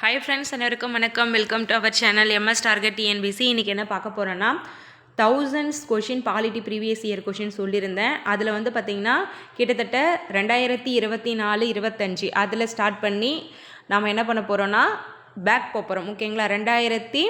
Hi friends அனைவருக்கும் வணக்கம். Welcome to our channel MS target TNPSC இன்றைக்கி என்ன பார்க்க போகிறோன்னா thousands question polity previous year question சொல்லியிருந்தேன். அதில் வந்து பார்த்திங்கன்னா கிட்டத்தட்ட ரெண்டாயிரத்தி இருபத்தி நாலு இருபத்தஞ்சி. அதில் ஸ்டார்ட் பண்ணி நாம் என்ன பண்ண போகிறோன்னா பேக் போகிறோம் ஓகேங்களா ரெண்டாயிரத்தி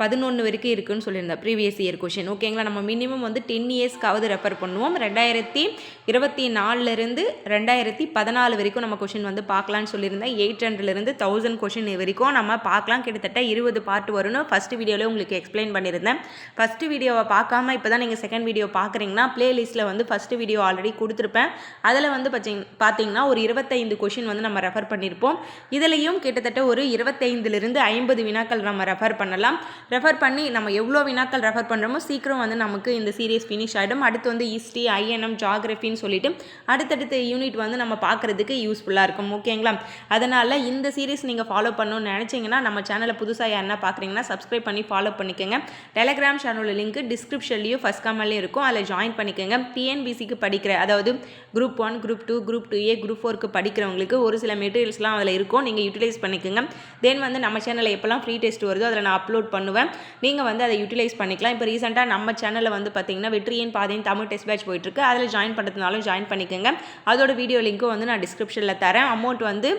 பதினொன்று வரைக்கும் இருக்குன்னு சொல்லியிருந்தா ப்ரீவியஸ் இயர் கொஷின் ஓகேங்களா நம்ம மினிமம் வந்து டென் இயர்ஸ்க்காவது ரெஃபர் பண்ணுவோம். ரெண்டாயிரத்தி இருபத்தி நாலுலேருந்து ரெண்டாயிரத்தி பதினாலு வரைக்கும் நம்ம கொஷின் வந்து பார்க்கலான்னு சொல்லியிருந்தேன் எயிட் ஹண்ட்ரட்லேருந்து தௌசண்ட் கொஷின் வரைக்கும் நம்ம பார்க்கலாம். கிட்டத்தட்ட இருபது பார்ட் வரும்னு ஃபஸ்ட்டு வீடியோவில் உங்களுக்கு எக்ஸ்பிளைன் பண்ணியிருந்தேன். ஃபஸ்ட்டு வீடியோவை பார்க்காம இப்போ தான் நீங்கள் செகண்ட் வீடியோ பார்க்குறீங்கன்னா ப்ளேலிஸ்ட்டில் வந்து ஃபஸ்ட்டு வீடியோ ஆல்ரெடி கொடுத்துருப்பேன். அதில் வந்து பச்சிங் பார்த்தீங்கன்னா ஒரு இருபத்தைந்து கொஷின் வந்து நம்ம ரெஃபர் பண்ணியிருப்போம். இதுலேயும் கிட்டத்தட்ட ஒரு இருபத்தைந்துலேருந்து ஐம்பது வினாக்கள் நம்ம ரெஃபர் பண்ணலாம். ரெஃபர் பண்ணி நம்ம எவ்வளோ வினாக்கள் ரெஃபர் பண்ணுறோமோ சீக்கிரம் வந்து நமக்கு இந்த சீரியஸ் ஃபினிஷ் ஆகிடும் அடுத்து வந்து ஹிஸ்ட்ரி ஐஎன்எம் ஜாகிரஃபின்னு சொல்லிட்டு அடுத்தடுத்த யூனிட் வந்து நம்ம பார்க்குறதுக்கு யூஸ்ஃபுல்லாக இருக்கும். ஓகேங்களா அதனால் இந்த சீரீஸ் நீங்கள் ஃபாலோ பண்ணணும்னு நினச்சிங்கன்னா நம்ம சேனலை புதுசாக யாருன்னா பார்க்குறீங்கன்னா சப்ஸ்கிரைப் பண்ணி ஃபாலோ பண்ணிக்கோங்க. டெலகிராம் சேனலோட லிங்க் டிஸ்கிரிப்ஷன்லேயும் ஃபஸ்ட் கமெண்ட்லேயும் இருக்கும். அதில் ஜாயின் பண்ணிக்கோங்க. டிஎன்பிசிக்கு படிக்கிற அதாவது group one group two group two A group ஃபோருக்கு படிக்கிறவங்களுக்கு ஒரு சில மெட்டீரியல்ஸ்லாம் அதில் இருக்கும். நீங்கள் யூட்டிலைஸ் பண்ணிக்கோங்க. தென் வந்து நம்ம சேனலில் எப்போல்லாம் ஃப்ரீ டெஸ்ட் வருதோ அதில் நான் அப்லோட் பண்ணுவேன். நீங்கள் வந்து அதை யூட்டிலைஸ் பண்ணிக்கலாம். இப்போ ரீசெண்டாக நம்ம சேனலில் வந்து பார்த்தீங்கன்னா வெற்றியின் பாதையின் தமிழ் டெஸ்ட் பேட்ச் போயிட்டுருக்கு. அதில் ஜாயின் பண்ணுறதுனாலும் ஜாயின் பண்ணிக்கோங்க. அதோட வீடியோ லிங்க்கும் வந்து நான் டிஸ்கிரிப்ஷனில் தரேன். அமௌண்ட் வந்து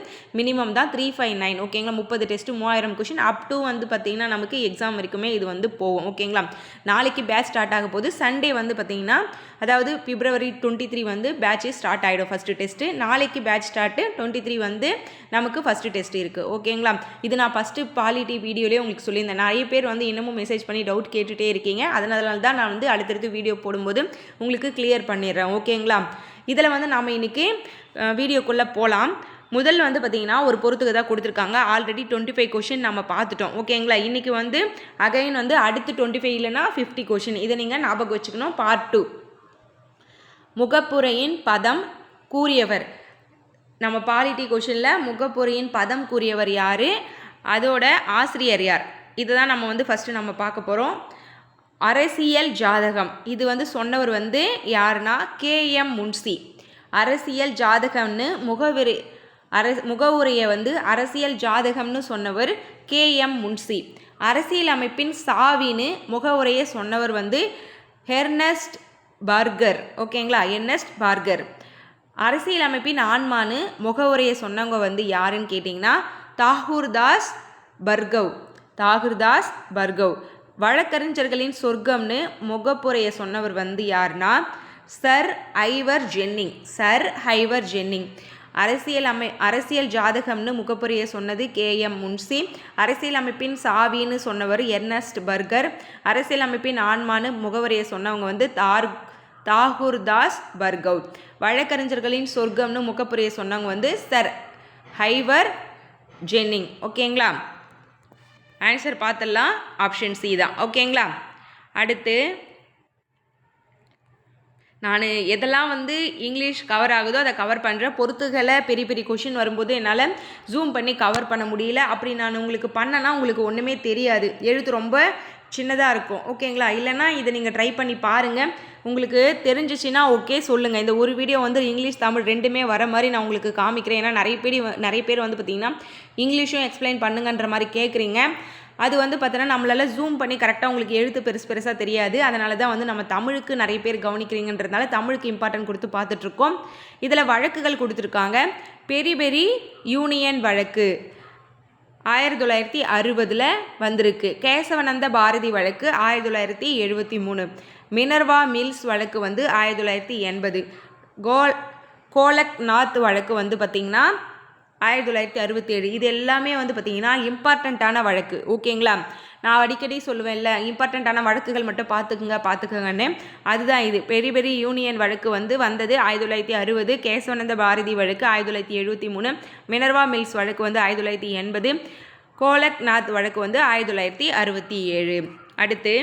மினிமம் தான் த்ரீ ஃபைவ் நைன் ஓகேங்களா முப்பது டெஸ்ட்டு மூவாயிரம் கொஷின் அப் டு வந்து பார்த்தீங்கன்னா நமக்கு எக்ஸாம் வரைக்குமே இது வந்து போகும் ஓகேங்களா நாளைக்கு பேட்ச் ஸ்டார்ட் ஆக போது சண்டே வந்து பார்த்தீங்கன்னா அதாவது பிப்ரவரி டுவெண்ட்டி த்ரீ வந்து பேட்சே ஸ்டார்ட் ஆகிடும் ஃபஸ்ட்டு டெஸ்ட்டு நாளைக்கு பேட்ச் ஸ்டார்ட்டு டுவெண்ட்டி த்ரீ வந்து நமக்கு ஃபஸ்ட்டு டெஸ்ட் இருக்குது ஓகேங்களா இது நான் ஃபஸ்ட்டு பாலிட்டி வீடியோலேயே உங்களுக்கு சொல்லி இந்த நிறைய பேர் வந்து இன்னமும் மெசேஜ் பண்ணி டவுட் கேட்டுகிட்டே இருக்கீங்க. அதனால தான் நான் வந்து அடுத்தடுத்து வீடியோ போடும்போது உங்களுக்கு கிளியர் பண்ணிடுறேன். ஓகேங்களா? இதில் வந்து நாம் இன்றைக்கி வீடியோக்குள்ளே போகலாம் முதல் வந்து பார்த்திங்கன்னா ஒரு பொறுத்துக்கு தான் கொடுத்துருக்காங்க. ஆல்ரெடி டுவெண்ட்டி ஃபைவ் கொஷின் நம்ம பார்த்துட்டோம். ஓகேங்களா? இன்றைக்கி வந்து அகைன் வந்து அடுத்து டுவெண்ட்டி ஃபைவ் இல்லைனா ஃபிஃப்டி கொஷின் இதை நீங்கள் ஞாபகம் வச்சுக்கணும். பார்ட் டூ முகப்புரையின் பதம் கூறியவர். நம்ம பாலிட்டி கொஷினில் முகப்புரையின் பதம் கூறியவர் யார்? அதோட ஆசிரியர் யார்? இதுதான் நம்ம வந்து ஃபஸ்ட்டு நம்ம பார்க்க போகிறோம் அரசியல் ஜாதகம். இது வந்து சொன்னவர் வந்து யாருன்னா கேஎம் முன்சி. அரசியல் ஜாதகம்னு முகவரி அர முகவுரையை வந்து அரசியல் ஜாதகம்னு சொன்னவர் கேஎம் முன்சி. அரசியல் அமைப்பின் சாவின்னு முகவுரையை சொன்னவர் வந்து ஹெர்னஸ்ட் பார்கர். ஓகேங்களா? Ernest Barker. அரசியல் அமைப்பின் ஆன்மான்னு முகவுரையை சொன்னவங்க வந்து யாருன்னு கேட்டிங்கன்னா தாகூர்தாஸ் பர்கவ். தாகூர்தாஸ் பர்கவ். வழக்கறிஞர்களின் சொர்க்கம்னு முகப்புரையை சொன்னவர் வந்து யாருன்னா சர் ஐவர் ஜென்னிங் சர் ஹைவர் ஜென்னிங். அரசியல் அமை அரசியல் ஜாதகம்னு முகப்புரையை சொன்னது கே. எம். முன்சி. அரசியல் அமைப்பின் சாவின்னு சொன்னவர் எர்னஸ்ட் பர்கர். அரசியல் அமைப்பின் ஆன்மான்னு முகவரியை சொன்னவங்க வந்து தார் தாகூர்தாஸ் பர்கவ். வழக்கறிஞர்களின் சொர்க்கம்னு முகப்புரிய சொன்னவங்க வந்து சர் ஹைவர் ஜென்னிங். ஓகேங்களா? ஆன்சர் பார்த்துடலாம் ஆப்ஷன் சி தான். ஓகேங்களா அடுத்து நான் எதெல்லாம் வந்து இங்கிலீஷ் கவர் ஆகுதோ அதை கவர் பண்ணுறேன் பொறுத்துகளை பெரிய பெரிய கொஷின் வரும்போது என்னால் ஜூம் பண்ணி கவர் பண்ண முடியல. அப்படி நான் உங்களுக்கு பண்ணனா உங்களுக்கு ஒன்றுமே தெரியாது. எழுத்து ரொம்ப சின்னதாக இருக்கும். ஓகேங்களா இல்லைனா இதை நீங்கள் ட்ரை பண்ணி பாருங்கள் உங்களுக்கு தெரிஞ்சிச்சின்னா ஓகே சொல்லுங்கள் இந்த ஒரு வீடியோ வந்து இங்கிலீஷ் தமிழ் ரெண்டுமே வர மாதிரி நான் உங்களுக்கு காமிக்கிறேன். ஏன்னா நிறைய பேர் நிறைய பேர் வந்து பார்த்திங்கன்னா இங்கிலீஷும் எக்ஸ்பிளைன் பண்ணுங்கன்ற மாதிரி கேட்குறீங்க. அது வந்து பார்த்தோன்னா நம்மளால் ஜூம் பண்ணி கரெக்டாக உங்களுக்கு எழுத்து பெருசு பெருசாக தெரியாது. அதனால தான் வந்து நம்ம தமிழுக்கு நிறைய பேர் கவனிக்கிறீங்கன்றதுனால தமிழுக்கு இம்பார்ட்டன்ட் கொடுத்து பார்த்துட்ருக்கோம் இதில் வழக்குகள் கொடுத்துருக்காங்க. பெரி பெரி யூனியன் வழக்கு. ஆயிரத்தி தொள்ளாயிரத்தி அறுபதில் வந்திருக்கு. கேசவநந்த பாரதி வழக்கு ஆயிரத்தி தொள்ளாயிரத்தி எழுபத்தி மூணு. மினர்வா மில்ஸ் வழக்கு வந்து ஆயிரத்தி தொள்ளாயிரத்தி எண்பது. கோல் கோலக்நாத் வழக்கு வந்து பார்த்திங்கன்னா ஆயிரத்தி தொள்ளாயிரத்தி அறுபத்தி ஏழு. இது எல்லாமே வந்து பார்த்திங்கன்னா இம்பார்ட்டண்ட்டான வழக்கு. ஓகேங்களா? நான் அடிக்கடி சொல்லுவேன்ல இம்பார்ட்டண்ட்டான வழக்குகள் மட்டும் பார்த்துக்குங்க பார்த்துக்குங்கன்னு அதுதான் இது. பெரிய பெரிய யூனியன் வழக்கு வந்து வந்தது ஆயிரத்தி தொள்ளாயிரத்தி அறுபது. கேசவானந்த பாரதி வழக்கு ஆயிரத்தி தொள்ளாயிரத்தி எழுபத்தி மூணு. மினர்வா மில்ஸ் வழக்கு வந்து ஆயிரத்தி தொள்ளாயிரத்தி எண்பது. கோலக்நாத் வழக்கு வந்து ஆயிரத்தி தொள்ளாயிரத்தி அறுபத்தி ஏழு. அடுத்து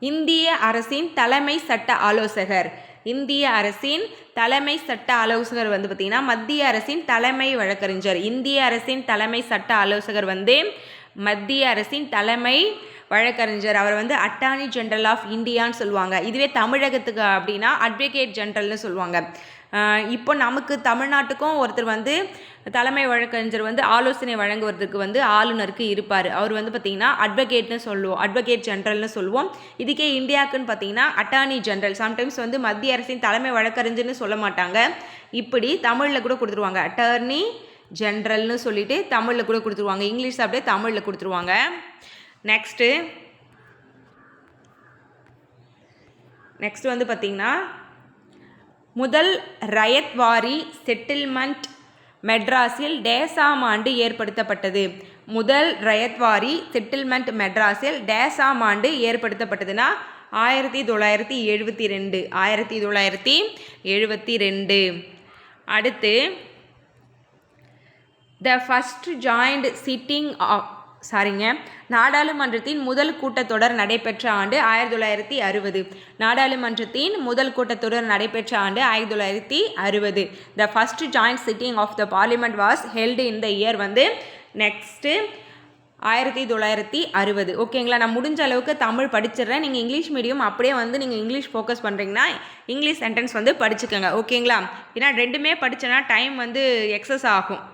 இந்திய அரசின் தலைமை சட்ட ஆலோசகர். இந்திய அரசின் தலைமை சட்ட ஆலோசகர் வந்து பார்த்திங்கன்னா மத்திய அரசின் தலைமை வழக்கறிஞர். இந்திய அரசின் தலைமை சட்ட ஆலோசகர் வந்து மத்திய அரசின் தலைமை வழக்கறிஞர். அவர் வந்து அட்டார்னி ஜென்ரல் ஆஃப் இந்தியான்னு சொல்லுவாங்க. இதுவே தமிழகத்துக்கு அப்படின்னா அட்வொகேட் ஜென்ரல்னு சொல்லுவாங்க. இப்போ நமக்கு தமிழ்நாட்டுக்கும் ஒருத்தர் வந்து தலைமை வழக்கறிஞர் வந்து ஆலோசனை வழங்குவதற்கு வந்து ஆளுநருக்கு இருப்பார். அவர் வந்து பார்த்திங்கன்னா அட்வொகேட்னு சொல்லுவோம். அட்வொகேட் ஜென்ரல்னு சொல்லுவோம். இதுக்கே இந்தியாவுக்குன்னு பார்த்தீங்கன்னா அட்டார்னி ஜென்ரல் சம்டைம்ஸ் வந்து மத்திய அரசின் தலைமை வழக்கறிஞர்னு சொல்ல மாட்டாங்க. இப்படி தமிழில் கூட கொடுத்துருவாங்க. அட்டார்னி ஜென்ரல்னு சொல்லிட்டு தமிழில் கூட கொடுத்துருவாங்க. இங்கிலீஷ் அப்படியே தமிழில் கொடுத்துருவாங்க. நெக்ஸ்ட்டு நெக்ஸ்ட் வந்து பார்த்திங்கன்னா முதல் ரயத்வாரி செட்டில்மெண்ட் மெட்ராஸில் டேசாம் ஆண்டு ஏற்படுத்தப்பட்டது. முதல் ரயத்வாரி செட்டில்மெண்ட் மெட்ராஸில் டேசாம் ஆண்டு ஏற்படுத்தப்பட்டதுன்னா ஆயிரத்தி தொள்ளாயிரத்தி எழுபத்தி ரெண்டு ஆயிரத்தி தொள்ளாயிரத்தி எழுபத்தி ரெண்டு அடுத்து த ஃபஸ்ட் ஜாயிண்ட் சிட்டிங் சாரிங்க. நாடாளுமன்றத்தின் முதல் கூட்டத்தொடர் நடைபெற்ற ஆண்டு ஆயிரத்தி தொள்ளாயிரத்தி அறுபது. நாடாளுமன்றத்தின் முதல் கூட்டத்தொடர் நடைபெற்ற ஆண்டு ஆயிரத்தி தொள்ளாயிரத்தி அறுபது. The first joint sitting of the parliament was held in the year வந்து நெக்ஸ்ட்டு ஆயிரத்தி தொள்ளாயிரத்தி அறுபது. ஓகேங்களா நான் முடிஞ்ச அளவுக்கு தமிழ் படிச்சிடுறேன். நீங்கள் இங்கிலீஷ் மீடியம் அப்படியே வந்து நீங்கள் இங்கிலீஷ் ஃபோக்கஸ் பண்ணுறீங்கன்னா இங்கிலீஷ் சென்டென்ஸ் வந்து படிச்சுக்கோங்க. ஓகேங்களா ஏன்னா ரெண்டுமே படித்தேன்னா டைம் வந்து எக்ஸஸ் ஆகும்.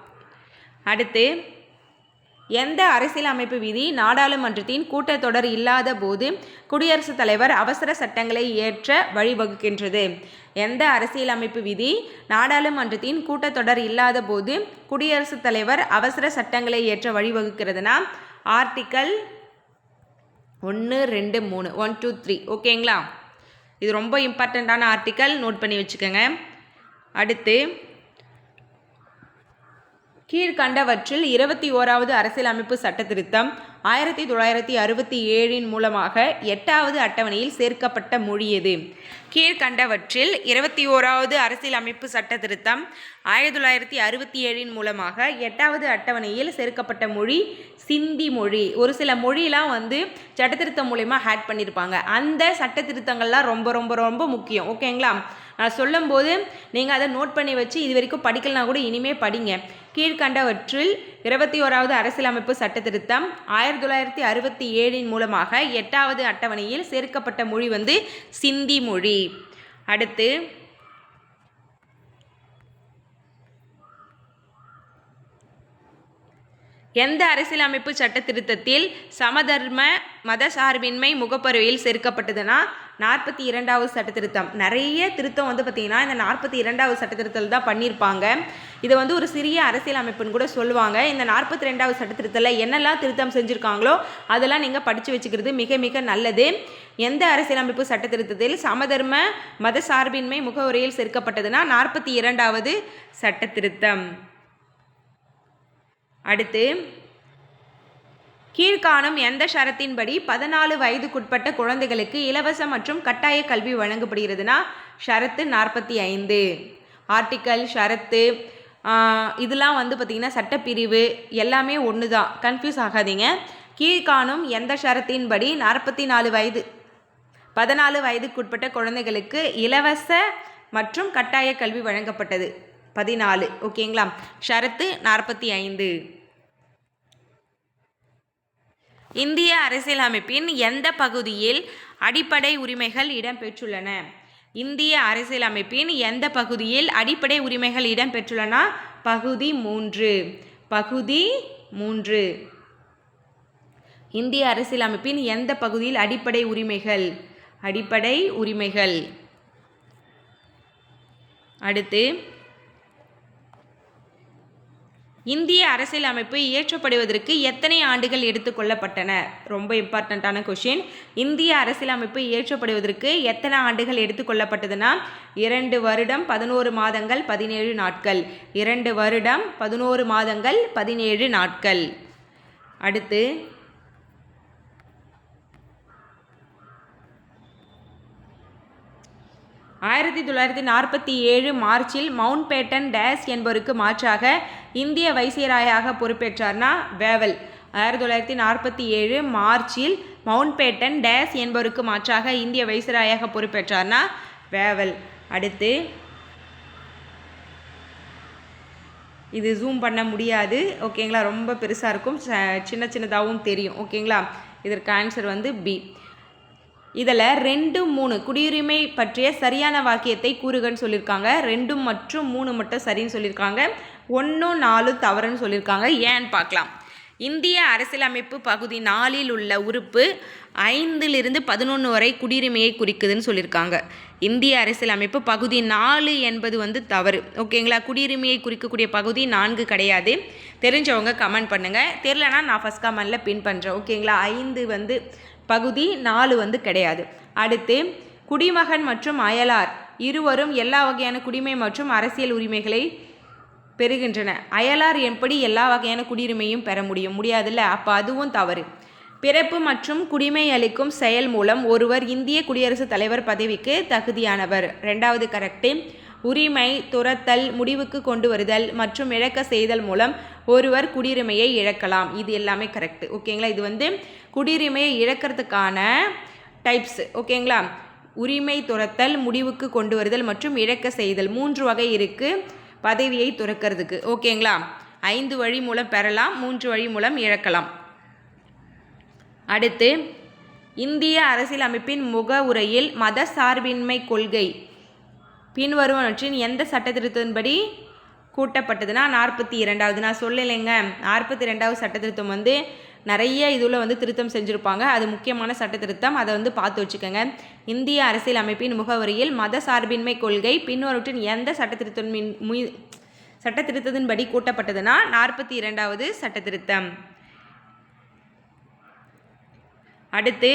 அடுத்து எந்த அரசியலமைப்பு விதி நாடாளுமன்றத்தின் கூட்டத்தொடர் இல்லாத போது குடியரசுத் தலைவர் அவசர சட்டங்களை இயற்ற வழிவகுக்கின்றது. எந்த அரசியலமைப்பு விதி நாடாளுமன்றத்தின் கூட்டத்தொடர் இல்லாத போது குடியரசுத் தலைவர் அவசர சட்டங்களை இயற்ற வழிவகுக்கிறதுனா ஆர்டிக்கல் ஒன்று ரெண்டு மூணு ஒன் டூ த்ரீ. ஓகேங்களா? இது ரொம்ப இம்பார்ட்டண்ட்டான ஆர்டிக்கல் நோட் பண்ணி வச்சுக்கோங்க. அடுத்து கீழ்கண்டவற்றில் இருபத்தி ஓராவது அரசியலமைப்பு சட்ட திருத்தம் ஆயிரத்தி தொள்ளாயிரத்தி அறுபத்தி ஏழின் மூலமாக எட்டாவது அட்டவணையில் சேர்க்கப்பட்ட மொழி எது கீழ்கண்டவற்றில் இருபத்தி ஓராவது அரசியலமைப்பு சட்ட திருத்தம் ஆயிரத்தி தொள்ளாயிரத்தி அறுபத்தி ஏழின் மூலமாக எட்டாவது அட்டவணையில் சேர்க்கப்பட்ட மொழி சிந்தி மொழி. ஒரு சில மொழிலாம் வந்து சட்டத்திருத்தம் மூலயமா ஆட் பண்ணியிருப்பாங்க அந்த சட்ட திருத்தங்கள்லாம் ரொம்ப ரொம்ப ரொம்ப முக்கியம். ஓகேங்களா நான் சொல்லும்போது நீங்கள் அதை நோட் பண்ணி வச்சு இது வரைக்கும் படிக்கலனா கூட இனிமே படிங்க. கீழ்கண்டவற்றில் இருபத்தி ஓராவது அரசியலமைப்பு சட்ட திருத்தம் ஆயிரத்தி தொள்ளாயிரத்தி அறுபத்தி ஏழின் மூலமாக எட்டாவது அட்டவணையில் சேர்க்கப்பட்ட மொழி வந்து சிந்தி மொழி. அடுத்து எந்த அரசியலமைப்பு சட்ட திருத்தத்தில் சமதர்ம மத சார்பின்மை முகப்பருவையில் சேர்க்கப்பட்டதுன்னா நாற்பத்தி இரண்டாவது சட்ட திருத்தம். நிறைய திருத்தம் வந்து பார்த்திங்கன்னா இந்த நாற்பத்தி இரண்டாவது சட்ட திருத்தத்தில் தான் பண்ணியிருப்பாங்க இது வந்து ஒரு சிறிய அரசியலமைப்புன்னு கூட சொல்லுவாங்க. இந்த நாற்பத்தி ரெண்டாவது சட்ட திருத்தத்தில் என்னெல்லாம் திருத்தம் செஞ்சுருக்காங்களோ அதெல்லாம் நீங்கள் படித்து வச்சுக்கிறது மிக மிக நல்லது. எந்த அரசியலமைப்பு சட்ட திருத்தத்தில் சமதர்ம மத சார்பின்மை முகவுரையில் சேர்க்கப்பட்டதுன்னா நாற்பத்தி இரண்டாவது சட்ட திருத்தம். அடுத்து கீழ்காணும் எந்த ஷரத்தின்படி பதினாலு வயதுக்குட்பட்ட குழந்தைகளுக்கு இலவச மற்றும் கட்டாய கல்வி வழங்கப்படுகிறதுனா ஷரத்து நாற்பத்தி ஐந்து ஆர்டிக்கல் ஷரத்து இதெல்லாம் வந்து பார்த்திங்கன்னா சட்டப்பிரிவு எல்லாமே ஒன்று தான் கன்ஃபியூஸ் ஆகாதீங்க. கீழ்காணும் எந்த ஷரத்தின்படி நாற்பத்தி நாலு வயது பதினாலு வயதுக்குட்பட்ட குழந்தைகளுக்கு இலவச மற்றும் கட்டாய கல்வி வழங்கப்பட்டது. பதினாலு ஓகேங்களா? ஷரத்து நாற்பத்தி ஐந்து இந்திய அரசியலமைப்பின் எந்த பகுதியில் அடிப்படை உரிமைகள் இடம்பெற்றுள்ளன? இந்திய அரசியலமைப்பின் எந்த பகுதியில் அடிப்படை உரிமைகள் இடம்பெற்றுள்ளன? பகுதி மூன்று. பகுதி மூன்று. இந்திய அரசியலமைப்பின் எந்த பகுதியில் அடிப்படை உரிமைகள்? அடிப்படை உரிமைகள். அடுத்து இந்திய அரசியலமைப்பு இயற்றப்படுவதற்கு எத்தனை ஆண்டுகள் எடுத்துக்கொள்ளப்பட்டன ரொம்ப இம்பார்ட்டண்ட்டான கொஷின் இந்திய அரசியலமைப்பு இயற்றப்படுவதற்கு எத்தனை ஆண்டுகள் எடுத்துக்கொள்ளப்பட்டதுன்னா இரண்டு வருடம் பதினோரு மாதங்கள் பதினேழு நாட்கள். இரண்டு வருடம் பதினோரு மாதங்கள் பதினேழு நாட்கள். அடுத்து ஆயிரத்தி தொள்ளாயிரத்தி நாற்பத்தி ஏழு மார்ச்சில் மவுண்ட் பேட்டன் டேஸ் என்பவருக்கு மாற்றாக இந்திய வைசியராயாக பொறுப்பேற்றார்னா வேவல். ஆயிரத்தி தொள்ளாயிரத்தி நாற்பத்தி ஏழு மார்ச்சில் மவுண்ட் பேட்டன் டேஸ் என்பவருக்கு மாற்றாக இந்திய வைசியராயாக பொறுப்பேற்றார்னா வேவல். அடுத்து இது ஜூம் பண்ண முடியாது. ஓகேங்களா? ரொம்ப பெருசாக இருக்கும். ச- சின்ன சின்னதாகவும் தெரியும். ஓகேங்களா? இதற்கு ஆன்சர் வந்து பி இதில் ரெண்டு மூணு குடியுரிமை பற்றிய சரியான வாக்கியத்தை கூறுகன்னு சொல்லியிருக்காங்க. ரெண்டு மற்றும் மூணு மட்டும் சரின்னு சொல்லியிருக்காங்க. ஒன்று நாலு தவறுன்னு சொல்லியிருக்காங்க. ஏன்னு பார்க்கலாம். இந்திய அரசியலமைப்பு பகுதி நாலில் உள்ள உறுப்பு ஐந்திலிருந்து பதினொன்று வரை குடியுரிமையை குறிக்குதுன்னு சொல்லியிருக்காங்க. இந்திய அரசியலமைப்பு பகுதி நாலு என்பது வந்து தவறு. ஓகேங்களா? குடியுரிமையை குறிக்கக்கூடிய பகுதி நான்கு கிடையாது. தெரிஞ்சவங்க கமெண்ட் பண்ணுங்கள் தெரிலனா நான் ஃபஸ்ட் கமெண்டில் பின் பண்ணுறேன் ஓகேங்களா? ஐந்து வந்து பகுதி நாலு வந்து கிடையாது. அடுத்து குடிமகன் மற்றும் அயலார் இருவரும் எல்லா வகையான குடிமை மற்றும் அரசியல் உரிமைகளை பெறுகின்றன. அயலார் எப்படி எல்லா வகையான குடியுரிமையும் பெற முடியும். முடியாதுல்ல? அப்போ அதுவும் தவறு. பிறப்பு மற்றும் குடிமை அளிக்கும் செயல் மூலம் ஒருவர் இந்திய குடியரசுத் தலைவர் பதவிக்கு தகுதியானவர். ரெண்டாவது கரெக்டு உரிமை துரத்தல் முடிவுக்கு கொண்டு வருதல் மற்றும் இழக்க செய்தல் மூலம் ஒருவர் குடியுரிமையை இழக்கலாம். இது எல்லாமே கரெக்டு ஓகேங்களா? இது வந்து குடியுரிமையை இழக்கிறதுக்கான டைப்ஸ் ஓகேங்களா உரிமை துரத்தல் முடிவுக்கு கொண்டு வருதல் மற்றும் இழக்க செய்தல். மூன்று வகை இருக்குது பதவியை துறக்கிறதுக்கு ஓகேங்களா ஐந்து வழி மூலம் பெறலாம் மூன்று வழி மூலம் இழக்கலாம். அடுத்து இந்திய அரசியலமைப்பின் முகவுரையில் மத சார்பின்மை கொள்கை. பின்வருவனவற்றின் எந்த சட்டத்திருத்தத்தின்படி கூட்டப்பட்டதுன்னா நாற்பத்தி இரண்டாவது. நான் சொல்லலைங்க. நாற்பத்தி ரெண்டாவது சட்டத்திருத்தம் வந்து நிறைய இதில் வந்து திருத்தம் செஞ்சுருப்பாங்க. அது முக்கியமான சட்ட திருத்தம். அதை வந்து பார்த்து வச்சுக்கோங்க. இந்திய அரசியல் அமைப்பின் முகவரியில் மத சார்பின்மை கொள்கை பின்வருவற்றின் எந்த சட்ட திருத்தமின் மு சட்ட திருத்தத்தின்படி கூட்டப்பட்டதுன்னா நாற்பத்தி இரண்டாவது சட்ட திருத்தம். அடுத்து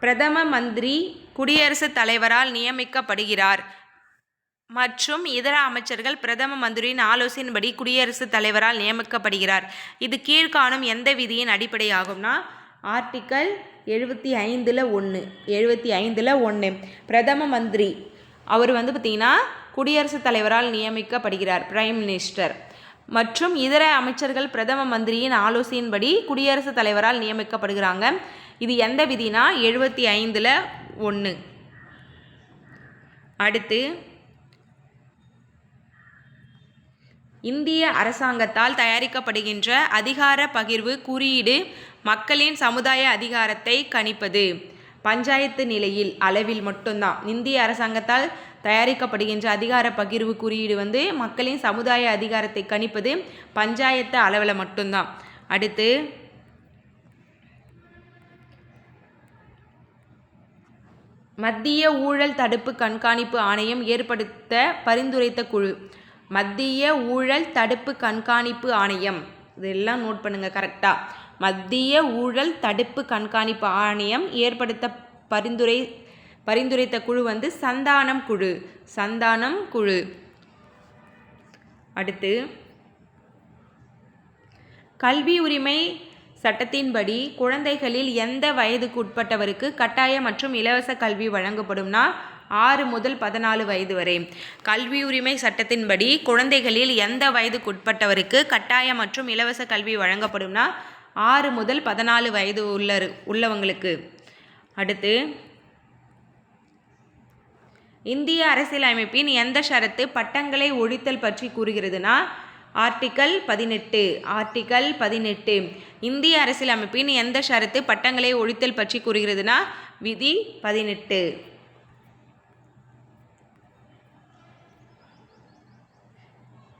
பிரதம மந்திரி குடியரசுத் தலைவரால் நியமிக்கப்படுகிறார். மற்றும் இதர அமைச்சர்கள் பிரதம மந்திரியின் ஆலோசனையின்படி குடியரசுத் தலைவரால் நியமிக்கப்படுகிறார். இது கீழ்காணும் எந்த விதியின் அடிப்படையாகும்னா ஆர்டிக்கல் எழுபத்தி ஐந்தில் ஒன்று எழுபத்தி ஐந்தில் ஒன்று பிரதம மந்திரி அவர் வந்து பார்த்திங்கன்னா குடியரசுத் தலைவரால் நியமிக்கப்படுகிறார் பிரைம் மினிஸ்டர். மற்றும் இதர அமைச்சர்கள் பிரதம மந்திரியின் ஆலோசனையின்படி குடியரசுத் தலைவரால் நியமிக்கப்படுகிறாங்க. இது எந்த விதினா எழுபத்தி ஐந்தில் ஒன்று அடுத்து இந்திய அரசாங்கத்தால் தயாரிக்கப்படுகின்ற அதிகார பகிர்வு குறியீடு மக்களின் சமுதாய அதிகாரத்தை கணிப்பது. பஞ்சாயத்து நிலையில் அளவில் மட்டும்தான். இந்திய அரசாங்கத்தால் தயாரிக்கப்படுகின்ற அதிகார பகிர்வு குறியீடு வந்து மக்களின் சமுதாய அதிகாரத்தை கணிப்பது பஞ்சாயத்து அளவில் மட்டும்தான். அடுத்து மத்திய ஊழல் தடுப்பு கண்காணிப்பு ஆணையம் ஏற்படுத்த பரிந்துரைத்த குழு. மத்திய ஊழல் தடுப்பு கண்காணிப்பு ஆணையம். இதெல்லாம் நோட் பண்ணுங்கள் கரெக்டாக மத்திய ஊழல் தடுப்பு கண்காணிப்பு ஆணையம் ஏற்படுத்த பரிந்துரை பரிந்துரைத்த குழு வந்து சந்தானம் குழு. சந்தானம் குழு. அடுத்து கல்வி உரிமை சட்டத்தின்படி குழந்தைகளில் எந்த வயதுக்கு உட்பட்டவருக்கு கட்டாய மற்றும் இலவச கல்வி வழங்கப்படும்னா ஆறு முதல் பதினாலு வயது வரை. கல்வி உரிமை சட்டத்தின்படி குழந்தைகளில் எந்த வயதுக்கு உட்பட்டவருக்கு கட்டாய மற்றும் இலவச கல்வி வழங்கப்படும்னா ஆறு முதல் பதினாலு வயது உள்ள உள்ளவங்களுக்கு. அடுத்து இந்திய அரசியலமைப்பின் எந்த ஷரத்து பட்டங்களை ஒழித்தல் பற்றி கூறுகிறதுனா ஆர்டிக்கல் பதினெட்டு ஆர்டிக்கல் பதினெட்டு. இந்திய அரசியலமைப்பின் எந்த ஷரத்து பட்டங்களை ஒழித்தல் பற்றி கூறுகிறதுனா விதி பதினெட்டு.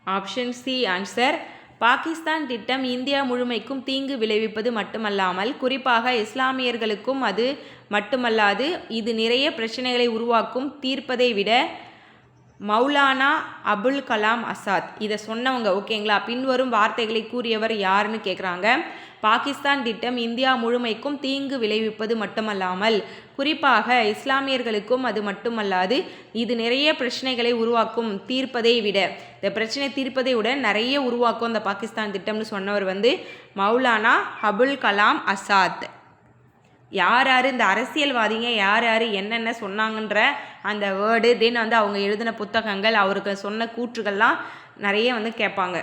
Option C answer. பாகிஸ்தான் திட்டம் இந்தியா முழுமைக்கும் தீங்கு விளைவிப்பது மட்டுமல்லாமல் குறிப்பாக இஸ்லாமியர்களுக்கும் அது மட்டுமல்லாது இது நிறைய பிரச்சனைகளை உருவாக்கும் தீர்ப்பதை விட மௌலானா அபுல் கலாம் அசாத். இதை சொன்னவங்க ஓகேங்களா? பின்வரும் வார்த்தைகளை கூறியவர் யாருன்னு கேட்குறாங்க பாகிஸ்தான் திட்டம் இந்தியா முழுமைக்கும் தீங்கு விளைவிப்பது மட்டுமல்லாமல் குறிப்பாக இஸ்லாமியர்களுக்கும் அது மட்டுமல்லாது இது நிறைய பிரச்சனைகளை உருவாக்கும் தீர்ப்பதை விட இந்த பிரச்சனை தீர்ப்பதை விட நிறைய உருவாக்கும் இந்த பாகிஸ்தான் திட்டம்னு சொன்னவர் வந்து மௌலானா அபுல் கலாம் அசாத். யார் யார் இந்த அரசியல்வாதிங்க யார் யார் என்னென்ன சொன்னாங்கன்ற அந்த வேர்டு தென் வந்து அவங்க எழுதின புத்தகங்கள் அவருக்கு சொன்ன கூற்றுகள்லாம் நிறைய வந்து கேட்பாங்க.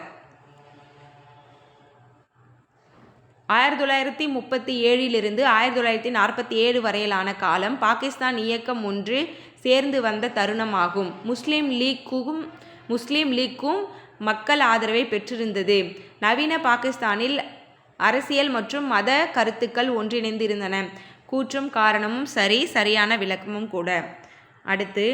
ஆயிரத்தி தொள்ளாயிரத்தி முப்பத்தி ஏழிலிருந்து ஆயிரத்தி தொள்ளாயிரத்தி நாற்பத்தி ஏழு வரையிலான காலம் பாகிஸ்தான் இயக்கம் ஒன்று சேர்ந்து வந்த தருணமாகும். முஸ்லீம் லீக்குக்கும் முஸ்லீம் லீக்கும் மக்கள் ஆதரவை பெற்றிருந்தது. நவீன பாகிஸ்தானில் அரசியல் மற்றும் மத கருத்துக்கள் ஒன்றிணைந்திருந்தன. கூற்றும் காரணமும் சரி சரியான விளக்கமும் கூட. அடுத்து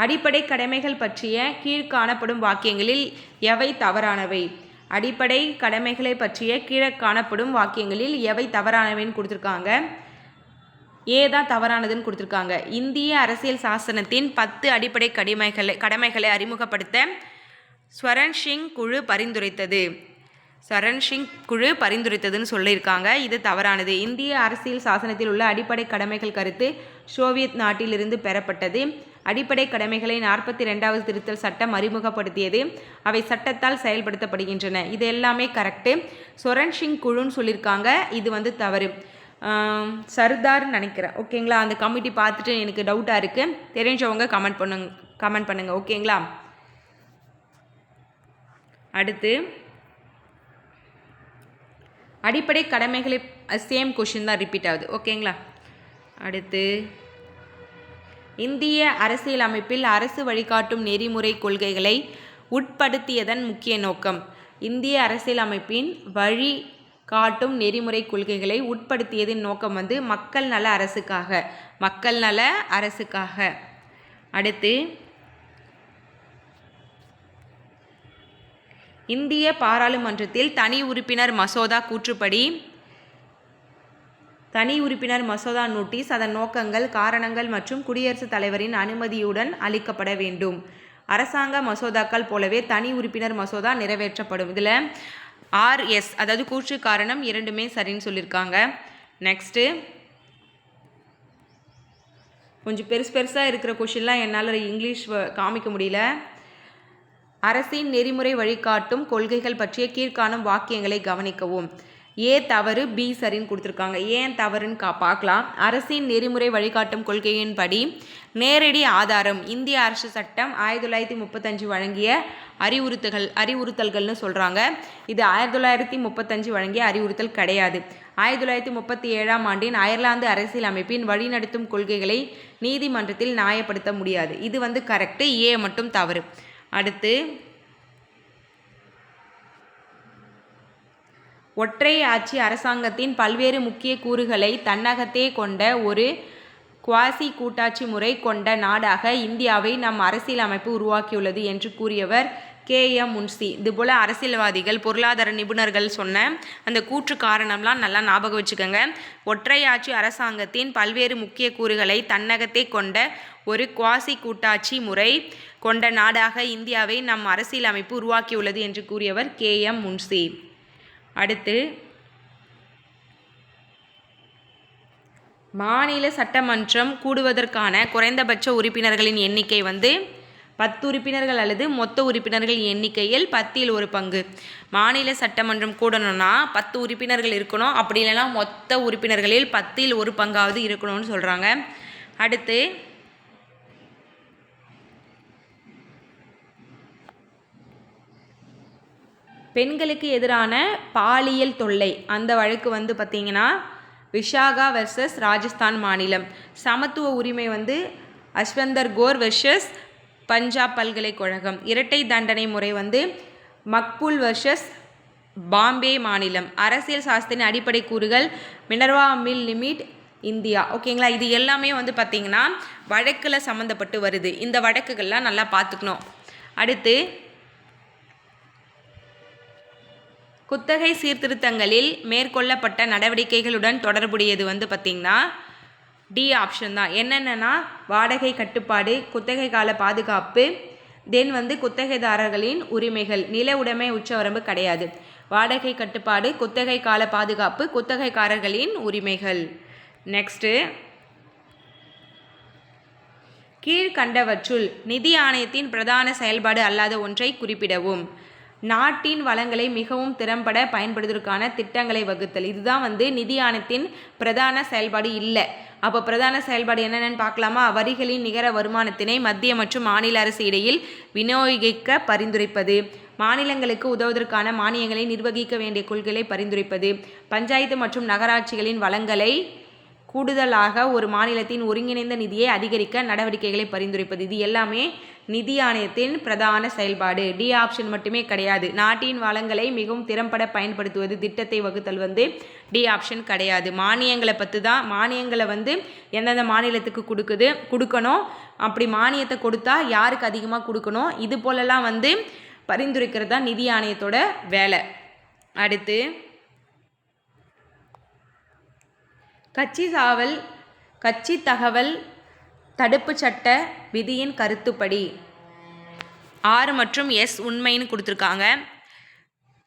அடிப்படை கடமைகள் பற்றிய கீழ் காணப்படும் வாக்கியங்களில் எவை தவறானவை? அடிப்படை கடமைகளை பற்றிய கீழே காணப்படும் வாக்கியங்களில் எவை தவறானவைன்னு கொடுத்துருக்காங்க. ஏதான் தவறானதுன்னு கொடுத்துருக்காங்க. இந்திய அரசியல் சாசனத்தின் பத்து அடிப்படை கடமைகளை கடமைகளை அறிமுகப்படுத்த ஸ்வரன் சிங் குழு பரிந்துரைத்தது. சரண் சிங் குழு பரிந்துரைத்ததுன்னு சொல்லியிருக்காங்க. இது தவறானது. இந்திய அரசியல் சாசனத்தில் உள்ள அடிப்படை கடமைகள் கருத்து சோவியத் நாட்டிலிருந்து பெறப்பட்டது. அடிப்படை கடமைகளை நாற்பத்தி ரெண்டாவது திருத்தல் சட்டம் அறிமுகப்படுத்தியது. அவை சட்டத்தால் செயல்படுத்தப்படுகின்றன. இது எல்லாமே கரெக்டு சொரன் சிங் குழுன்னு சொல்லியிருக்காங்க இது வந்து தவறு. சர்தார்னு நினைக்கிறேன். ஓகேங்களா அந்த கமிட்டி பார்த்துட்டு எனக்கு டவுட்டாக இருக்குது தெரிஞ்சவங்க கமெண்ட் பண்ணுங்க கமெண்ட் பண்ணுங்கள் ஓகேங்களா அடுத்து அடிப்படை கடமைகளை சேம் கொஷின் தான் ரிப்பீட் ஆகுது. ஓகேங்களா அடுத்து இந்திய அரசியலமைப்பில் அரசு வழிகாட்டும் நெறிமுறை கொள்கைகளை உட்படுத்தியதன் முக்கிய நோக்கம். இந்திய அரசியலமைப்பின் வழி காட்டும் நெறிமுறை கொள்கைகளை உட்படுத்தியதின் நோக்கம் வந்து மக்கள் நல அரசுக்காக மக்கள் நல அரசுக்காக. அடுத்து இந்திய பாராளுமன்றத்தில் தனி உறுப்பினர் மசோதா கூற்றுப்படி தனி உறுப்பினர் மசோதா நோட்டீஸ் அதன் நோக்கங்கள் காரணங்கள் மற்றும் குடியரசுத் தலைவரின் அனுமதியுடன் அளிக்கப்பட வேண்டும். அரசாங்க மசோதாக்கள் போலவே தனி உறுப்பினர் மசோதா நிறைவேற்றப்படும். இதில் ஆர்எஸ் அதாவது கூற்று காரணம் இரண்டுமே சரின்னு சொல்லியிருக்காங்க நெக்ஸ்ட்டு கொஞ்சம் பெருசு பெருசாக இருக்கிற கொஷின்லாம் என்னால் இங்கிலீஷ் காமிக்க முடியல. அரசின் நெறிமுறை வழிகாட்டும் கொள்கைகள் பற்றிய கீழ்காணும் வாக்கியங்களை கவனிக்கவும். ஏ தவறு பி சரின்னு கொடுத்துருக்காங்க. ஏன் தவறுன்னு கா பார்க்கலாம். அரசின் நெறிமுறை வழிகாட்டும் கொள்கையின்படி நேரடி ஆதாரம் இந்திய அரசு சட்டம் ஆயிரத்தி தொள்ளாயிரத்தி முப்பத்தஞ்சு வழங்கிய அறிவுறுத்தல்கள் அறிவுறுத்தல்கள்னு சொல்கிறாங்க இது ஆயிரத்தி தொள்ளாயிரத்தி முப்பத்தஞ்சு வழங்கிய அறிவுறுத்தல் கிடையாது. ஆயிரத்தி தொள்ளாயிரத்தி முப்பத்தி ஏழாம் ஆண்டின் அயர்லாந்து அரசியல் அமைப்பின் வழிநடத்தும் கொள்கைகளை நீதிமன்றத்தில் நியாயப்படுத்த முடியாது. இது வந்து கரெக்டு ஏ மட்டும் தவறு. அடுத்து ஒற்றை ஆட்சி அரசாங்கத்தின் பல்வேறு முக்கிய கூறுகளை தன்னகத்தே கொண்ட ஒரு குவாசி கூட்டாட்சி முறை கொண்ட நாடாக இந்தியாவை நம் அரசியல் அமைப்பு உருவாக்கியுள்ளது என்று கூறியவர் கே எம் முன்சி இதுபோல் அரசியல்வாதிகள் பொருளாதார நிபுணர்கள் சொன்ன அந்த கூற்று காரணம்லாம் நல்லா ஞாபகம் வச்சுக்கோங்க. ஒற்றையாட்சி அரசாங்கத்தின் பல்வேறு முக்கிய கூறுகளை தன்னகத்தே கொண்ட ஒரு குவாசி கூட்டாட்சி முறை கொண்ட நாடாக இந்தியாவை நம் அரசியல் அமைப்பு உருவாக்கியுள்ளது என்று கூறியவர் கே எம் முன்சி அடுத்து மாநில சட்டமன்றம் கூடுவதற்கான குறைந்தபட்ச உறுப்பினர்களின் எண்ணிக்கை வந்து பத்து உறுப்பினர்கள் அல்லது மொத்த உறுப்பினர்கள் எண்ணிக்கையில் பத்தில் ஒரு பங்கு. மாநில சட்டமன்றம் கூடணும்னா பத்து உறுப்பினர்கள் இருக்கணும். அப்படி இல்லைன்னா மொத்த உறுப்பினர்களில் பத்தில் ஒரு பங்காவது இருக்கணும்னு சொல்கிறாங்க அடுத்து பெண்களுக்கு எதிரான பாலியல் தொல்லை. அந்த வழக்கு வந்து பார்த்திங்கன்னா விஷாகா வெர்சஸ் ராஜஸ்தான் மாநிலம். சமத்துவ உரிமை வந்து அஸ்வந்தர் கோர் வெர்சஸ் பஞ்சாப் பல்கலைக்கழகம். இரட்டை தண்டனை முறை வந்து மக்பூல் வெர்சஸ் பாம்பே மாநிலம். அரசியல் சாஸ்திரின் அடிப்படை கூறுகள் மினர்வா மில் லிமிட் இந்தியா. ஓகேங்களா இது எல்லாமே வந்து பார்த்திங்கன்னா வழக்கில் சம்மந்தப்பட்டு வருது. இந்த வழக்குகள்லாம் நல்லா பார்த்துக்கணும் அடுத்து குத்தகை சீர்திருத்தங்களில் மேற்கொள்ளப்பட்ட நடவடிக்கைகளுடன் தொடர்புடையது வந்து பார்த்திங்கன்னா டி ஆப்ஷன் தான். என்னென்னா வாடகை கட்டுப்பாடு குத்தகை கால பாதுகாப்பு தென் வந்து குத்தகைதாரர்களின் உரிமைகள். நில உடைமை உச்சவரம்பு கிடையாது. வாடகை கட்டுப்பாடு குத்தகை கால பாதுகாப்பு குத்தகைக்காரர்களின் உரிமைகள். நெக்ஸ்ட்டு கீழ்கண்டவற்றுள் நிதி ஆணையத்தின் பிரதான செயல்பாடு அல்லாத ஒன்றை குறிப்பிடவும். நாட்டின் வளங்களை மிகவும் திறம்பட பயன்படுத்துவதற்கான திட்டங்களை வகுத்தல். இதுதான் வந்து நிதி ஆணையத்தின் பிரதான செயல்பாடு இல்லை. அப்போ பிரதான செயல்பாடு என்னென்னு பார்க்கலாமா? வரிகளின் நிகர வருமானத்தினை மத்திய மற்றும் மாநில அரசு இடையில் விநியோகிக்க பரிந்துரைப்பது. மாநிலங்களுக்கு உதவுவதற்கான மானியங்களை நிர்வகிக்க வேண்டிய கொள்கைகளை பரிந்துரைப்பது. பஞ்சாயத்து மற்றும் நகராட்சிகளின் வளங்களை கூடுதலாக ஒரு மாநிலத்தின் ஒருங்கிணைந்த நிதியை அதிகரிக்க நடவடிக்கைகளை பரிந்துரைப்பது. இது எல்லாமே நிதி ஆணையத்தின் பிரதான செயல்பாடு. டி ஆப்ஷன் மட்டுமே கிடையாது. நாட்டின் வளங்களை மிகவும் திறம்பட பயன்படுத்துவது திட்டத்தை வகுத்தல் வந்து டி ஆப்ஷன் கிடையாது. மானியங்களை பற்றி தான் மானியங்களை வந்து எந்தெந்த மாநிலத்துக்கு கொடுக்குது? கொடுக்கணும். அப்படி மானியத்தை கொடுத்தா யாருக்கு அதிகமாக கொடுக்கணும்? இது போலலாம் வந்து பரிந்துரைக்கிறது தான் நிதி ஆணையத்தோட வேலை. அடுத்து கட்சி சாவல் கட்சி தகவல் தடுப்புச் சட்ட விதியின் கருத்துப்படி. ஆறு மற்றும் எஸ் உண்மைன்னு கொடுத்துருக்காங்க.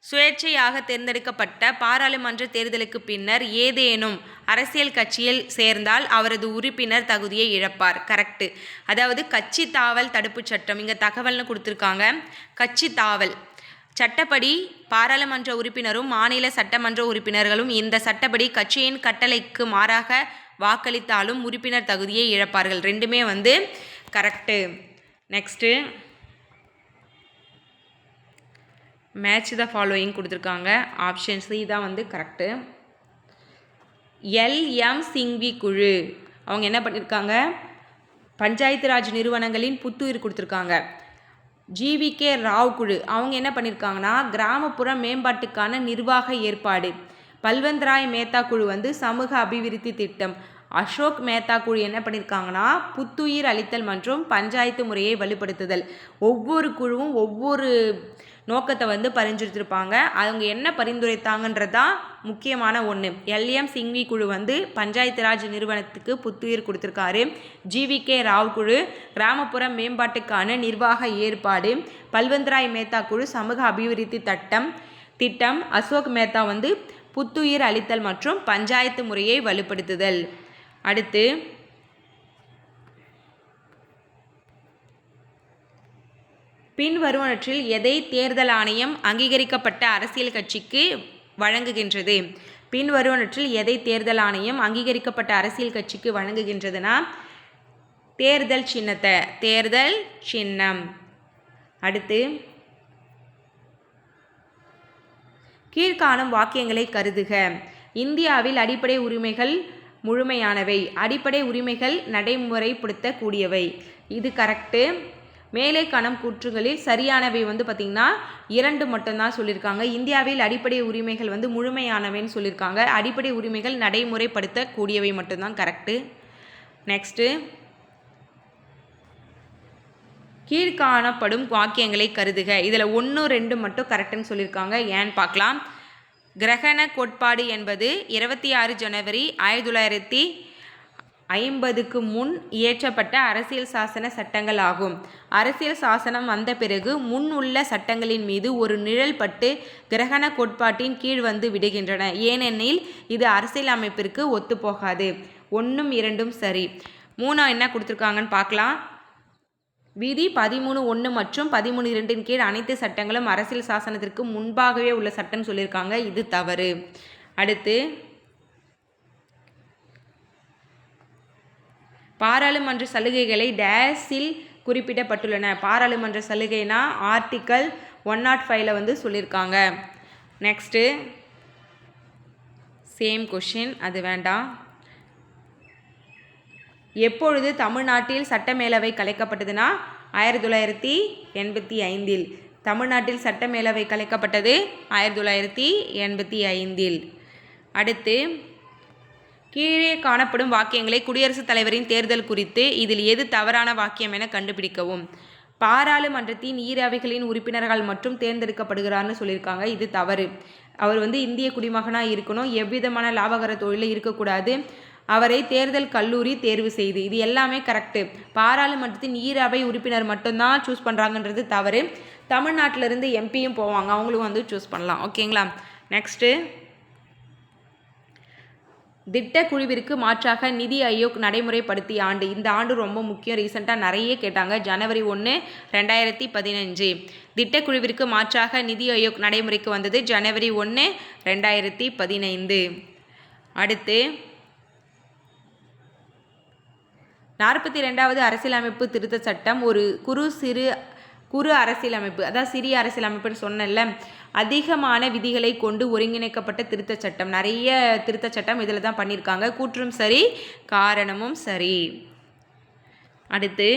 சுயேட்சையாக தேர்ந்தெடுக்கப்பட்ட பாராளுமன்ற தேர்தலுக்கு பின்னர் ஏதேனும் அரசியல் கட்சியில் சேர்ந்தால் அவரது உறுப்பினர் தகுதியை இழப்பார். கரெக்டு அதாவது கட்சி தாவல் தடுப்புச் சட்டம் இங்கே தகவல்னு கொடுத்துருக்காங்க. கட்சி தாவல். சட்டப்படி பாராளுமன்ற உறுப்பினரும் மாநில சட்டமன்ற உறுப்பினர்களும் இந்த சட்டப்படி கட்சியின் கட்டளைக்கு மாறாக வாக்களித்தாலும் உறுப்பினர் தகுதியை இழப்பார்கள். ரெண்டுமே வந்து correct next. Match the following கொடுத்துருக்காங்க. ஆப்ஷன் சி தான் வந்து கரெக்டு எல்எம் சிங்வி குழு. அவங்க என்ன பண்ணியிருக்காங்க பஞ்சாயத்து ராஜ் நிறுவனங்களின் புத்துயிர் கொடுத்துருக்காங்க. ஜிவிகே ராவ் குழு. அவங்க என்ன பண்ணியிருக்காங்கன்னா கிராமப்புற மேம்பாட்டுக்கான நிர்வாக ஏற்பாடு. பல்வந்த்ராய் மேத்தா குழு வந்து சமூக அபிவிருத்தி திட்டம். அசோக் மேத்தா குழு என்ன பண்ணியிருக்காங்கன்னா புத்துயிர் அளித்தல் மற்றும் பஞ்சாயத்து முறையை வலுப்படுத்துதல். ஒவ்வொரு குழுவும் ஒவ்வொரு நோக்கத்தை வந்து பரிந்துரைத்திருப்பாங்க. அவங்க என்ன பரிந்துரைத்தாங்கன்றது தான் முக்கியமான ஒன்று எல்எம் சிங்வி குழு வந்து பஞ்சாயத்து ராஜ் நிறுவனத்துக்கு புத்துயிர் கொடுத்துருக்காரு. ஜிவிகே ராவ் குழு கிராமப்புற மேம்பாட்டுக்கான நிர்வாக ஏற்பாடு பல்வந்த்ராய் மேத்தா குழு சமூக அபிவிருத்தி தட்டம் திட்டம் அசோக் மேத்தா வந்து புத்துயிர் அளித்தல் மற்றும் பஞ்சாயத்து முறையை வலுப்படுத்துதல். அடுத்து பின்வருவனற்றில் எதை தேர்தல் ஆணையம் அங்கீகரிக்கப்பட்ட அரசியல் கட்சிக்கு வழங்குகின்றது? பின்வருவனற்றில் எதை தேர்தல் ஆணையம் அங்கீகரிக்கப்பட்ட அரசியல் கட்சிக்கு வழங்குகின்றதுன்னா தேர்தல் சின்னத்தை தேர்தல் சின்னம். அடுத்து கீழ்காணும் வாக்கியங்களை கருதுக. இந்தியாவில் அடிப்படை உரிமைகள் முழுமையானவை. அடிப்படை உரிமைகள் நடைமுறைப்படுத்தக்கூடியவை. இது கரெக்டு மேலே காணும் கூற்றுகளில் சரியானவை வந்து பார்த்திங்கன்னா இரண்டு மட்டும்தான் சொல்லியிருக்காங்க. இந்தியாவில் அடிப்படை உரிமைகள் வந்து முழுமையானவைன்னு சொல்லியிருக்காங்க. அடிப்படை உரிமைகள் நடைமுறைப்படுத்தக்கூடியவை மட்டும்தான். கரெக்டு நெக்ஸ்ட்டு கீழ்காணப்படும் வாக்கியங்களை கருதுக. இதில் ஒன்று ரெண்டு மட்டும் கரெக்டுன்னு சொல்லியிருக்காங்க. ஏன்னு பார்க்கலாம். கிரகண கோட்பாடு என்பது இருபத்தி ஆறு ஜனவரி ஆயிரத்தி தொள்ளாயிரத்தி ஐம்பதுக்கு முன் இயற்றப்பட்ட அரசியல் சாசன சட்டங்கள் ஆகும். அரசியல் சாசனம் வந்த பிறகு முன் உள்ள சட்டங்களின் மீது ஒரு நிழல் பட்டு கிரகண கோட்பாட்டின் கீழ் வந்து விடுகின்றன. ஏனெனில் இது அரசியல் அமைப்பிற்கு ஒத்துப்போகாது ஒன்றும் இரண்டும் சரி. மூணா என்ன கொடுத்துருக்காங்கன்னு பார்க்கலாம். விதி பதிமூணு ஒன்று மற்றும் பதிமூணு இரண்டின் கீழ் அனைத்து சட்டங்களும் அரசியல் சாசனத்திற்கு முன்பாகவே உள்ள சட்டம் சொல்லியிருக்காங்க. இது தவறு. அடுத்து பாராளுமன்ற சலுகைகளை டேஸில் குறிப்பிடப்பட்டுள்ளன. பாராளுமன்ற சலுகைனா ஆர்டிக்கல் ஒன் நாட் ஃபைவ்ல வந்து சொல்லியிருக்காங்க நெக்ஸ்ட்டு சேம் கொஷின் அது வேண்டாம். எப்பொழுது தமிழ்நாட்டில் சட்டமேலவை கலைக்கப்பட்டதுன்னா ஆயிரத்தி தொள்ளாயிரத்தி எண்பத்தி ஐந்தில். தமிழ்நாட்டில் சட்டமேலவை கலைக்கப்பட்டது ஆயிரத்தி தொள்ளாயிரத்தி எண்பத்தி ஐந்தில். அடுத்து கீழே காணப்படும் வாக்கியங்களை குடியரசுத் தலைவரின் தேர்தல் குறித்து இதில் எது தவறான வாக்கியம் என கண்டுபிடிக்கவும். பாராளுமன்றத்தின் ஈரவைகளின் உறுப்பினர்கள் மட்டும் தேர்ந்தெடுக்கப்படுகிறார்னு சொல்லியிருக்காங்க. இது தவறு. அவர் வந்து இந்திய குடிமகனாக இருக்கணும். எவ்விதமான லாபகர தொழிலில் இருக்கக்கூடாது. அவரை தேர்தல் கல்லூரி தேர்வு செய்து. இது எல்லாமே கரெக்டு பாராளுமன்றத்தின் ஈரவை உறுப்பினர் மட்டும்தான் சூஸ் பண்ணுறாங்கன்றது தவறு. தமிழ்நாட்டிலிருந்து எம்பியும் போவாங்க. அவங்களும் வந்து சூஸ் பண்ணலாம். ஓகேங்களா? நெக்ஸ்ட்டு. திட்டக்குழுவிற்கு மாற்றாக நிதி ஆயோக் நடைமுறைப்படுத்திய ஆண்டு. இந்த ஆண்டு ரொம்ப முக்கியம். ரீசெண்டாக நிறைய கேட்டாங்க. ஜனவரி ஒன்று ரெண்டாயிரத்தி பதினஞ்சு. திட்டக்குழுவிற்கு மாற்றாக நிதி ஆயோக் நடைமுறைக்கு வந்தது ஜனவரி ஒன்று ரெண்டாயிரத்தி பதினைந்து. அடுத்து நாற்பத்தி ரெண்டாவது அரசியலமைப்பு திருத்த சட்டம் ஒரு குறு சிறு குறு அரசியலமைப்பு அதாவது சிறிய அரசியலமைப்புன்னு சொன்னேன்ல. அதிகமான விதிகளை கொண்டு ஒருங்கிணைக்கப்பட்ட திருத்தச் சட்டம். நிறைய திருத்தச் சட்டம் இதில் தான் பண்ணியிருக்காங்க கூற்றும் சரி காரணமும் சரி. அடுத்து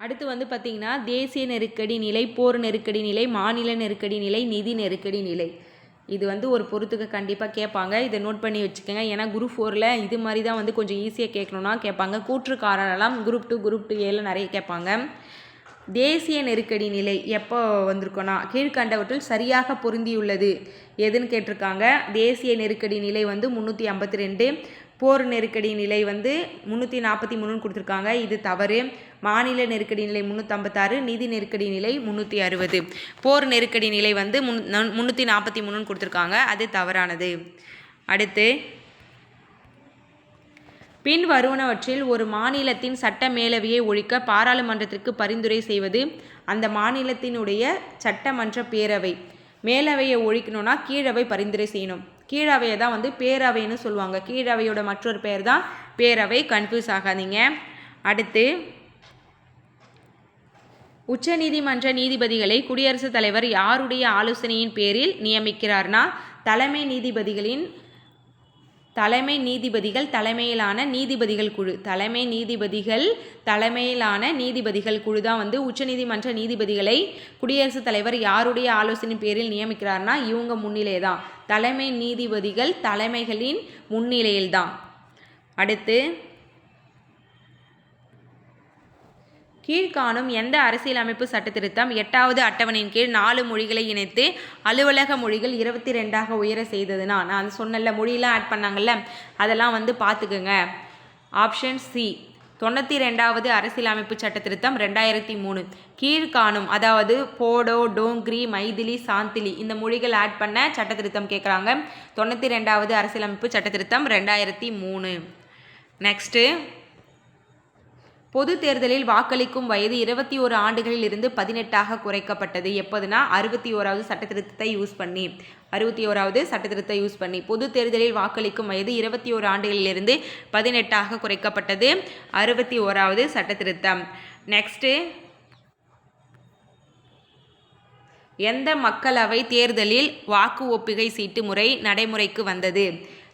அடுத்து வந்து பார்த்திங்கன்னா தேசிய நெருக்கடி நிலை போர் நெருக்கடி நிலை மாநில நெருக்கடி நிலை நிதி நெருக்கடி நிலை. இது வந்து ஒரு பொறுத்துக்கு கண்டிப்பாக கேட்பாங்க. இதை நோட் பண்ணி வச்சுக்கோங்க. ஏன்னா குரூப் ஃபோரில் இது மாதிரி தான் வந்து கொஞ்சம் ஈஸியாக கேட்கணுன்னா கேட்பாங்க. கூற்றுக்காரனெல்லாம் குரூப் டூ குரூப் டூ ஏல நிறைய கேட்பாங்க. தேசிய நெருக்கடி நிலை எப்போ வந்திருக்கோன்னா கீழ்கண்டவற்றில் சரியாக பொருந்தியுள்ளது. எதுன்னு கேட்டிருக்காங்க? தேசிய நெருக்கடி நிலை வந்து முந்நூற்றி ஐம்பத்தி ரெண்டு போர் நெருக்கடி நிலை வந்து முந்நூற்றி நாற்பத்தி மூணுன்னு கொடுத்துருக்காங்க. இது தவறு. மாநில நெருக்கடி நிலை முந்நூற்றம்பத்தாறு நிதி நெருக்கடி நிலை முந்நூற்றி அறுபது. போர் நெருக்கடி நிலை வந்து முன் முந்நூற்றி நாற்பத்தி மூணுன்னு கொடுத்துருக்காங்க. அது தவறானது. அடுத்து பின் வருவனவற்றில் ஒரு மாநிலத்தின் சட்ட மேலவையை ஒழிக்க பாராளுமன்றத்திற்கு பரிந்துரை செய்வது அந்த மாநிலத்தினுடைய சட்டமன்ற பேரவை. மேலவையை ஒழிக்கணும்னா கீழவை பரிந்துரை செய்யணும். கீழவையை தான் வந்து பேரவைன்னு சொல்லுவாங்க. கீழவையோட மற்றொரு பேர் தான் பேரவை. கன்ஃபியூஸ் ஆகாதீங்க. அடுத்து உச்சநீதிமன்ற நீதிபதிகளை குடியரசுத் தலைவர் யாருடைய ஆலோசனையின் பேரில் நியமிக்கிறார்னா தலைமை நீதிபதிகளின் தலைமை நீதிபதிகள் தலைமையிலான நீதிபதிகள் குழு. தலைமை நீதிபதிகள் தலைமையிலான நீதிபதிகள் குழு தான் வந்து உச்சநீதிமன்ற நீதிபதிகளை குடியரசுத் தலைவர் யாருடைய ஆலோசனை பேரில் நியமிக்கிறார்னா இவங்க முன்னிலே தான் தலைமை நீதிபதிகள் தலைமைகளின் முன்னிலையில்தான். அடுத்து கீழ்காணும் எந்த அரசியலமைப்பு சட்டத்திருத்தம் எட்டாவது அட்டவணையின் கீழ் நாலு மொழிகளை இணைத்து அலுவலக மொழிகள் இருபத்தி ரெண்டாக உயர செய்ததுன்னா நான் சொன்னல மொழியெலாம் ஆட் பண்ணாங்கல்ல அதெல்லாம் வந்து பார்த்துக்குங்க. ஆப்ஷன் சி தொண்ணூற்றி ரெண்டாவது அரசியலமைப்பு சட்ட திருத்தம் ரெண்டாயிரத்தி மூணு. கீழ்காணும் அதாவது போடோ டோங்கிரி மைதிலி சாந்திலி இந்த மொழிகள் ஆட் பண்ண சட்ட திருத்தம் கேட்குறாங்க தொண்ணூற்றி ரெண்டாவது அரசியலமைப்பு சட்ட திருத்தம் ரெண்டாயிரத்தி மூணு. நெக்ஸ்ட்டு பொது தேர்தலில் வாக்களிக்கும் வயது இருபத்தி ஓரு ஆண்டுகளில் இருந்து பதினெட்டாக குறைக்கப்பட்டது. எப்போதுனா அறுபத்தி ஓராவது சட்டத்திருத்தத்தை யூஸ் பண்ணி அறுபத்தி ஓராவது சட்டத்திருத்தத்தை யூஸ் பண்ணி பொது தேர்தலில் வாக்களிக்கும் வயது இருபத்தி ஓரு ஆண்டுகளிலிருந்து பதினெட்டாக குறைக்கப்பட்டது. அறுபத்தி ஓராவது சட்டத்திருத்தம் நெக்ஸ்ட்டு எந்த மக்களவை தேர்தலில் வாக்கு ஒப்புகை சீட்டு முறை நடைமுறைக்கு வந்தது?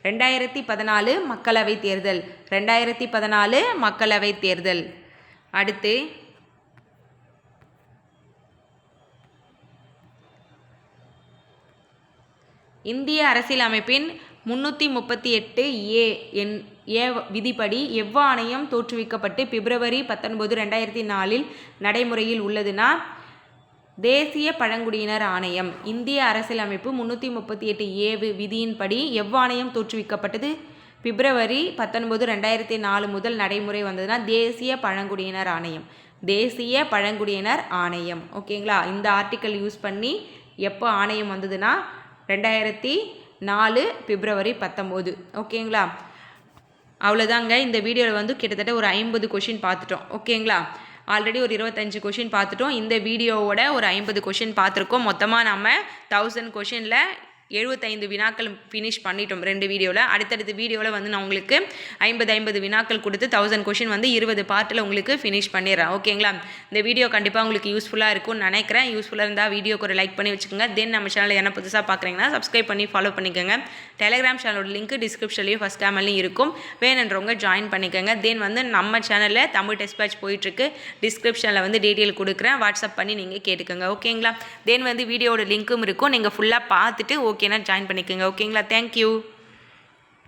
ரெண்டாயிரத்தி பதினாலு மக்களவை தேர்தல். ரெண்டாயிரத்தி பதினாலு மக்களவை தேர்தல். அடுத்து இந்திய அரசியலமைப்பின் முன்னூற்றி முப்பத்தி எட்டு ஏ என் ஏ விதிப்படி எவ்வாணையம் தோற்றுவிக்கப்பட்டு பிப்ரவரி பத்தொன்பது ரெண்டாயிரத்தி நாலில் நடைமுறையில் உள்ளதுன்னா தேசிய பழங்குடியினர் ஆணையம். இந்திய அரசியலமைப்பு முன்னூற்றி முப்பத்தி எட்டு ஏவு விதியின்படி எவ்வாணையம் தோற்றுவிக்கப்பட்டது? பிப்ரவரி பத்தொன்பது ரெண்டாயிரத்தி நாலு முதல் நடைமுறை வந்ததுன்னா தேசிய பழங்குடியினர் ஆணையம். தேசிய பழங்குடியினர் ஆணையம். ஓகேங்களா? இந்த ஆர்டிக்கல் யூஸ் பண்ணி எப்போ ஆணையம் வந்ததுன்னா ரெண்டாயிரத்தி நாலு பிப்ரவரி பத்தொம்போது ஓகேங்களா? அவ்வளோதாங்க. இந்த வீடியோவில் வந்து கிட்டத்தட்ட ஒரு ஐம்பது கொஷின் பார்த்துட்டோம். ஓகேங்களா? ஆல்ரெடி ஒரு இருபத்தஞ்சு கொஷின் பார்த்துட்டோம். இந்த வீடியோவோட ஒரு ஐம்பது கொஷின் பார்த்துருக்கோம். மொத்தமாக நம்ம தௌசண்ட் கொஷினில் எழுபத்தைந்து வினாக்கள் ஃபினிஷ் பண்ணிட்டோம் ரெண்டு வீடியோவில் அடுத்தடுத்த வீடியோவில் வந்து நான் உங்களுக்கு ஐம்பது ஐம்பது வினாக்கள் கொடுத்து தௌசண்ட் கொஷின் வந்து இருபது பார்ட்டில் உங்களுக்கு ஃபினிஷ் பண்ணிடுறேன். ஓகேங்களா இந்த வீடியோ கண்டிப்பாக உங்களுக்கு யூஸ்ஃபுல்லாக இருக்கும்னு நினைக்கிறேன். யூஸ்ஃபுல்லாக இருந்தால் வீடியோக்கு ஒரு லைக் பண்ணி வச்சுக்கோங்க. தென் நம்ம சேனலில் என்ன புதுசாக பார்க்குறீங்கன்னா சப்ஸ்கிரைப் பண்ணி ஃபாலோ பண்ணிக்கோங்க. டெலிகிராம் சேனலோட லிங்க் டிஸ்கிரிப்ஷன்லேயும் ஃபஸ்ட் கேமல்லையும் இருக்கும். வேணுன்றவங்க ஜாயின் பண்ணிக்கோங்க. தென் வந்து நம்ம சேனலில் தமிழ் டெஸ்ட் பேட்ச் போயிட்டுருக்கு. டிஸ்கிரிப்ஷனில் வந்து டீட்டெயில் கொடுக்குறேன். வாட்ஸ்அப் பண்ணி நீங்கள் கேட்டுக்கோங்க. ஓகேங்களா தென் வந்து வீடியோட லிங்க்கும் இருக்கும். நீங்கள் ஃபுல்லாக பார்த்துட்டு ஓகே ஓகேனா ஜாயின் பண்ணிக்கோங்க. ஓகேங்களா? தேங்க்யூ